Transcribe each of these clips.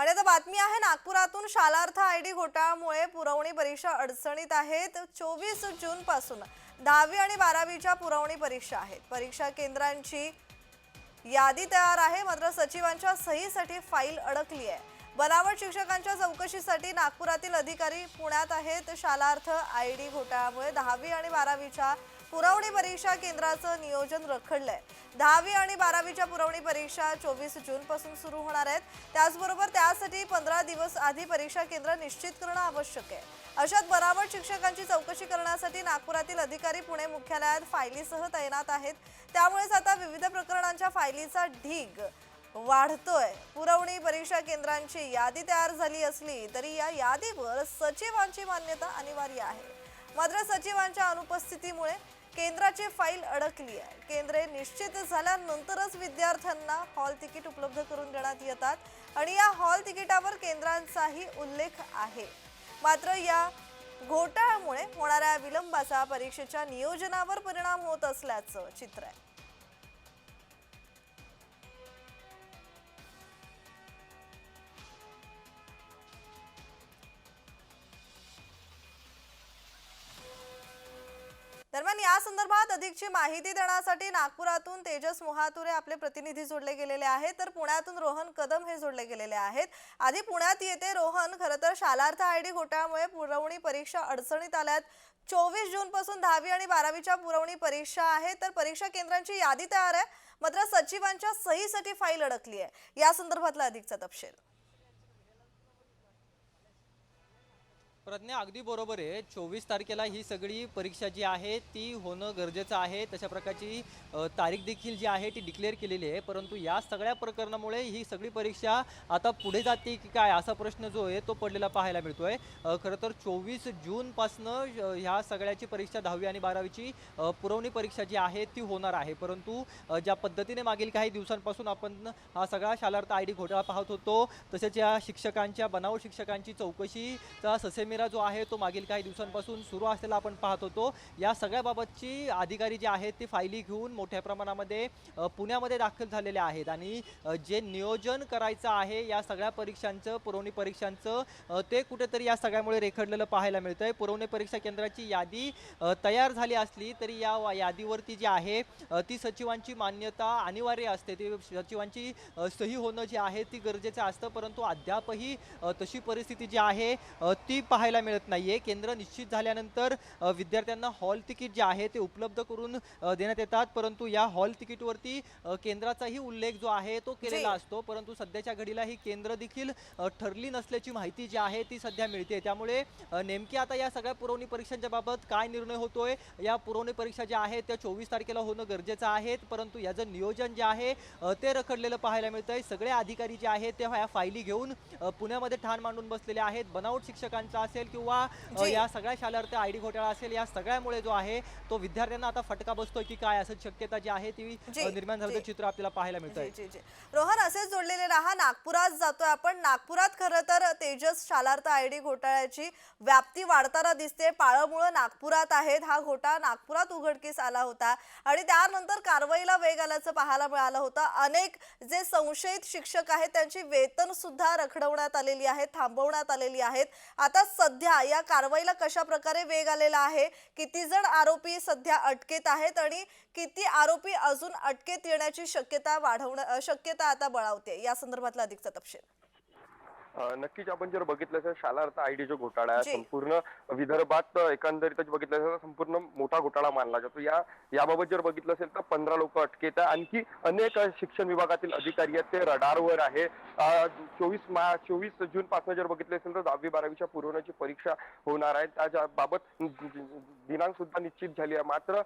आणि आता बातमी आहे नागपुरातून शालार्थ आय डी घोटाळ्यामुळे पुरवणी परीक्षा अडचणीत आहेत. चोवीस जून पासून दहावी आणि बारावीच्या पुरवणी परीक्षा आहेत. परीक्षा केंद्रांची यादी तयार आहे मात्र सचिवांच्या सहीसाठी फाईल अडकली आहे. बनावट शिक्षकांच्या चौकशीसाठी नागपुरातील अधिकारी पुण्यात आहेत. शालार्थ आय डी घोटाळ्यामुळे दहावी आणि बारावीच्या पुरवणी परीक्षा केंद्राचं नियोजन रखडलंय. दहावी आणि बारावीच्या पुरवणी परीक्षा चोवीस जून पासून सुरू होणार आहेत. त्याचबरोबर त्यासाठी पंधरा दिवस आधी परीक्षा केंद्र निश्चित करणं आवश्यक आहे. अशात बनावट शिक्षकांची चौकशी करण्यासाठी नागपुरातील अधिकारी पुणे मुख्यालयात फायलीसह तैनात आहेत. त्यामुळेच आता विविध प्रकरणांच्या फायलीचा ढीग वाढतोय. पुरवणी परीक्षा केंद्रांची यादी तयार झाली असली तरी या यादीवर सचिवांची मान्यता अनिवार्य आहे. मात्र सचिवांच्या अनुपस्थितीमुळे केंद्राची फाईल अडकली आहे. केंद्रे निश्चित झाल्यानंतरच विद्यार्थ्यांना हॉल तिकीट उपलब्ध करून देण्यात येतात आणि या हॉल तिकिटावर केंद्रांचाही उल्लेख आहे. मात्र या घोटाळ्यामुळे होणाऱ्या विलंबाचा परीक्षेच्या नियोजनावर परिणाम होत असल्याचं चित्र आहे. दरम्यान या संदर्भात अधिकची माहिती देण्यासाठी नागपुरातून तेजस मोहातुरे आपले प्रतिनिधी जोडले गेलेले आहेत. तर पुण्यातून रोहन कदम हे जोडले गेलेले आहेत. आधी पुण्यात येते रोहन खरं तर शालार्थ आय डी घोटाळ्यामुळे पुरवणी परीक्षा अडचणीत आल्यात. चोवीस जून पासून दहावी आणि बारावीच्या पुरवणी परीक्षा आहे तर परीक्षा केंद्रांची यादी तयार आहे. मात्र सचिवांच्या सहीसाठी फाईल अडकली आहे या संदर्भातला अधिकचा तपशील. प्रज्ञा अगदी बरोबर आहे. चोवीस तारखेला ही सगळी परीक्षा जी आहे ती होणं गरजेचं आहे. तशा प्रकारची तारीख देखील जी आहे ती डिक्लेअर केलेली आहे. परंतु या सगळ्या प्रकरणामुळे ही सगळी परीक्षा आता पुढे जाते की काय असा प्रश्न जो आहे तो पडलेला पाहायला मिळतोय. आहे खरं तर चोवीस जूनपासनं ह्या सगळ्याची परीक्षा दहावी आणि बारावीची पुरवणी परीक्षा जी आहे ती होणार आहे. परंतु ज्या पद्धतीने मागील काही दिवसांपासून आपण हा सगळा शालार्थ आय डी घोटाळा पाहत होतो तसेच या शिक्षकांच्या बनावट शिक्षकांची चौकशीचा ससेमिरा जो आहे तो मागील काही दिवसांपासून सुरू असलेला आपण पाहत होतो. या सगळ्याबाबतची अधिकारी जे आहेत ते फायली घेऊन मोठ्या प्रमाणामध्ये पुण्यामध्ये दाखल झालेले आहेत. आणि जे नियोजन करायचं आहे या सगळ्या परीक्षांचं पुरवणी परीक्षांचं ते कुठेतरी या सगळ्यामुळे रेखडलेलं पाहायला मिळतंय. पुरवणी परीक्षा केंद्राची यादी तयार झाली असली तरी या यादीवरती जी आहे ती सचिवांची मान्यता अनिवार्य असते. ती सचिवांची सही होणं जे आहे ती गरजेचं असतं. परंतु अद्यापही तशी परिस्थिती जी आहे ती पाह पाहायला मिळत नाहीये. केंद्र निश्चित झाल्यानंतर विद्यार्थ्यांना हॉल तिकीट जे आहे ते उपलब्ध करून देण्यात येतात. परंतु या हॉल तिकीटवरती केंद्राचाही उल्लेख जो आहे तो केलेला असतो. परंतु सध्याच्या घडीला ही केंद्र देखील ठरली नसल्याची माहिती जी आहे ती सध्या मिळते त्यामुळे नेमकी आता या सगळ्या पुरवणी परीक्षांच्या बाबत काय निर्णय होतोय? या पुरवणी परीक्षा ज्या आहेत त्या चोवीस तारखेला होणं गरजेचं आहे परंतु याचं नियोजन जे आहे ते रखडलेलं पाहायला मिळतंय. सगळे अधिकारी जे आहेत ते ह्या फायली घेऊन पुण्यामध्ये ठाण मांडून बसलेले आहेत. बनावट शिक्षकांचा असेल किंवा. या सगळ्या शालार्थ आय डी घोटाळा असेल या सगळ्यामुळे जो आहे तो विद्यार्थ्यांना आता फटका बसतोय की काय असं शक्यता जी आहे ती निर्माण झाल्याचं. चित्र आपल्याला पाहायला जी रोहन असेच जोडलेले राहा नागपुरात जातोय आपण. नागपुरात खरं तर तेजस शालार्थ आय डी घोटाळ्याची व्याप्ती वाढताना दिसते. पाळमुळं नागपुरात आहेत हा घोटाळा. नागपुरात उघडकीस आला होता आणि त्यानंतर कारवाईला वेग आल्याचं पाहायला मिळालं होतं. अनेक जे संशयित शिक्षक आहेत त्यांची वेतन सुद्धा रखडवण्यात आलेली आहे थांबवण्यात आलेली आहेत. आता सध्या या कारवाईला कशा प्रकारे वेग आलेला आहे? किती जण आरोपी सध्या अटकेत आहेत आणि किती आरोपी अजून अटकेत येण्याची शक्यता वाढवणं शक्यता आता बळावते या संदर्भातला अधिकचा तपशील. नक्कीच आपण जर बघितलं असेल शालार्थ आयडी जो घोटाळा आहे. संपूर्ण विदर्भात एकंदरीतच बघितलं असेल तर संपूर्ण मोठा घोटाळा मानला जातो. या याबाबत जर बघितलं असेल तर पंधरा लोक अटकेत आहे आणखी अनेक शिक्षण विभागातील अधिकारी आहेत ते रडारवर आहे. चोवीस मा चोवीस जून पासून जर बघितलं असेल तर दहावी बारावीच्या पुरवण्याची परीक्षा होणार आहे. त्या बाबत दिनांक सुद्धा निश्चित झाली आहे. मात्र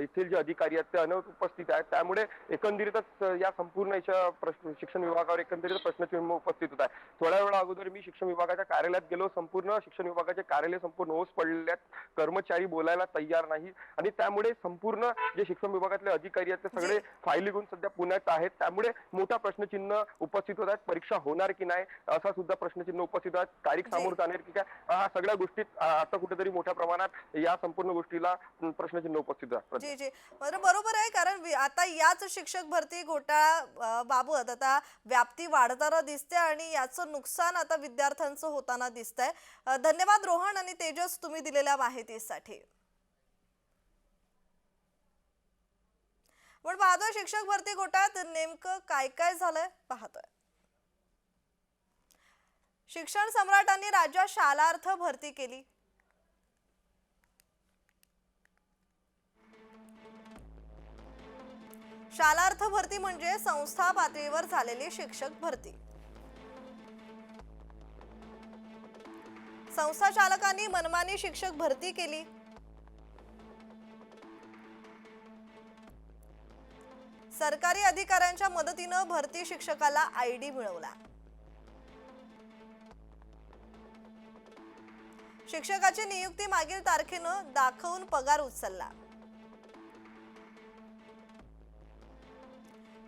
येथील जे अधिकारी आहेत ते अनुपस्थित आहेत. त्यामुळे एकंदरीतच या संपूर्ण याच्या प्रश्न शिक्षण विभागावर एकंदरीत प्रश्नचिन्ह उपस्थित होत आहे. थोड्या वेळा अगोदर मी शिक्षण विभागाच्या कार्यालयात गेलो. संपूर्ण शिक्षण विभागाचे कार्यालय संपूर्ण ओस पडलेले आहेत कर्मचारी बोलायला तयार नाही. आणि त्यामुळे संपूर्ण जे शिक्षण विभागातले अधिकारी आहेत ते सगळे फायली घेऊन सध्या पुण्यात आहेत. त्यामुळे मोठा प्रश्नचिन्ह उपस्थित होत आहेत. परीक्षा होणार की नाही असा सुद्धा प्रश्नचिन्ह उपस्थित आहेत. तारीख. समोर जाणार की काय हा सगळ्या गोष्टीत आता कुठेतरी मोठ्या प्रमाणात या संपूर्ण गोष्टीला प्रश्नचिन्ह उपस्थित जी जी. बरोबर आहे. कारण आता याच शिक्षक भरती घोटाळा बाबत आता व्याप्ती वाढताना दिसते आणि याचं याचं नुकसान आता विद्यार्थ्यांचं होताना दिसत आहे धन्यवाद रोहन आणि तेजस तुम्ही दिलेल्या माहितीसाठी. पण पाहतोय शिक्षक भरती घोटाळ्यात नेमकं काय काय झालंय पाहतोय. शिक्षण सम्राटांनी राज्यात शालार्थ भरती केली. शालार्थ भरती म्हणजे संस्था पातळीवर झालेली शिक्षक भरती. संस्था चालकांनी मनमानी शिक्षक भरती केली. सरकारी अधिकाऱ्यांच्या मदतीनं भरती शिक्षकाला आयडी मिळवला. शिक्षकाची नियुक्ती मागील तारखेनं दाखवून पगार उचलला.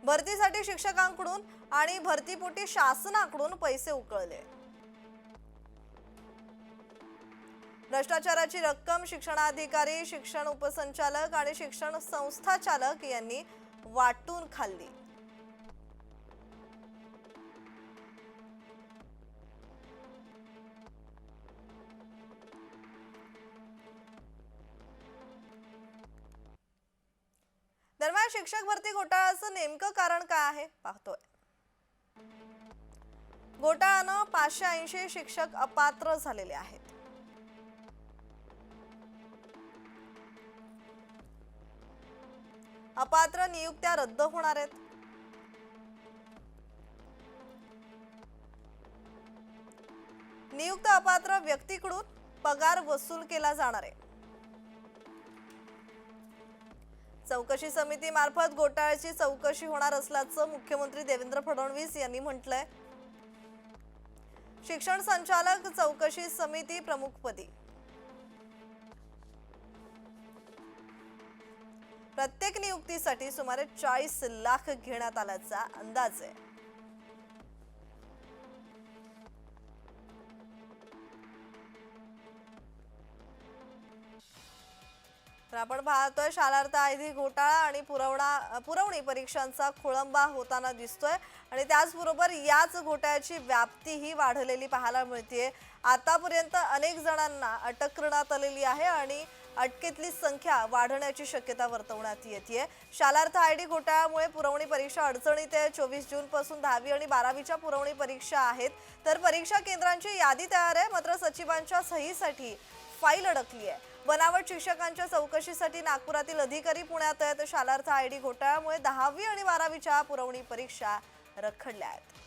भरतीसाठी शिक्षकांकडून आणि भरतीपोटी शासनाकडून पैसे उकळले. भ्रष्टाचाराची रक्कम शिक्षणाधिकारी शिक्षण उपसंचालक आणि शिक्षण संस्थाचालक यांनी वाटून खाल्ली. दरम्यान शिक्षक भरती घोटाळ्याचं नेमकं कारण काय आहे? पाहतोय. घोटाळ्यानं पाचशे ऐंशी शिक्षक अपात्र झालेले आहेत. अपात्र नियुक्त्या रद्द होणार आहेत. नियुक्त अपात्र व्यक्तीकडून पगार वसूल केला जाणार आहे. चौकशी समिती मार्फत घोटाळ्याची चौकशी होणार असल्याचं मुख्यमंत्री देवेंद्र फडणवीस यांनी म्हटलंय. शिक्षण संचालक चौकशी समिती प्रमुखपदी. प्रत्येक नियुक्तीसाठी सुमारे चाळीस लाख घेण्यात आल्याचा अंदाज आहे. तर आपण पाहतोय शालार्थ आयधी घोटाळा आणि पुरवणा पुरवणी परीक्षांचा खोळंबा होताना दिसतोय. आणि त्याचबरोबर याच घोटाळ्याची व्याप्तीही वाढलेली पाहायला मिळते आतापर्यंत अनेक जणांना अटक करण्यात आलेली आहे आणि अटकेतली संख्या वाढण्याची शक्यता वर्तवण्यात येते शालार्थ आय डी घोटाळ्यामुळे पुरवणी परीक्षा अडचणीत आहे. चोवीस जूनपासून दहावी आणि बारावीच्या पुरवणी परीक्षा आहेत. तर परीक्षा केंद्रांची यादी तयार आहे. मात्र सचिवांच्या सहीसाठी फाईल अडकली आहे. बनावट शिक्षकांच्या चौकशीसाठी नागपुरातील अधिकारी पुण्यात आहेत. शालार्थ आय डी घोटाळ्यामुळे दहावी आणि बारावीच्या पुरवणी परीक्षा रखडल्या आहेत.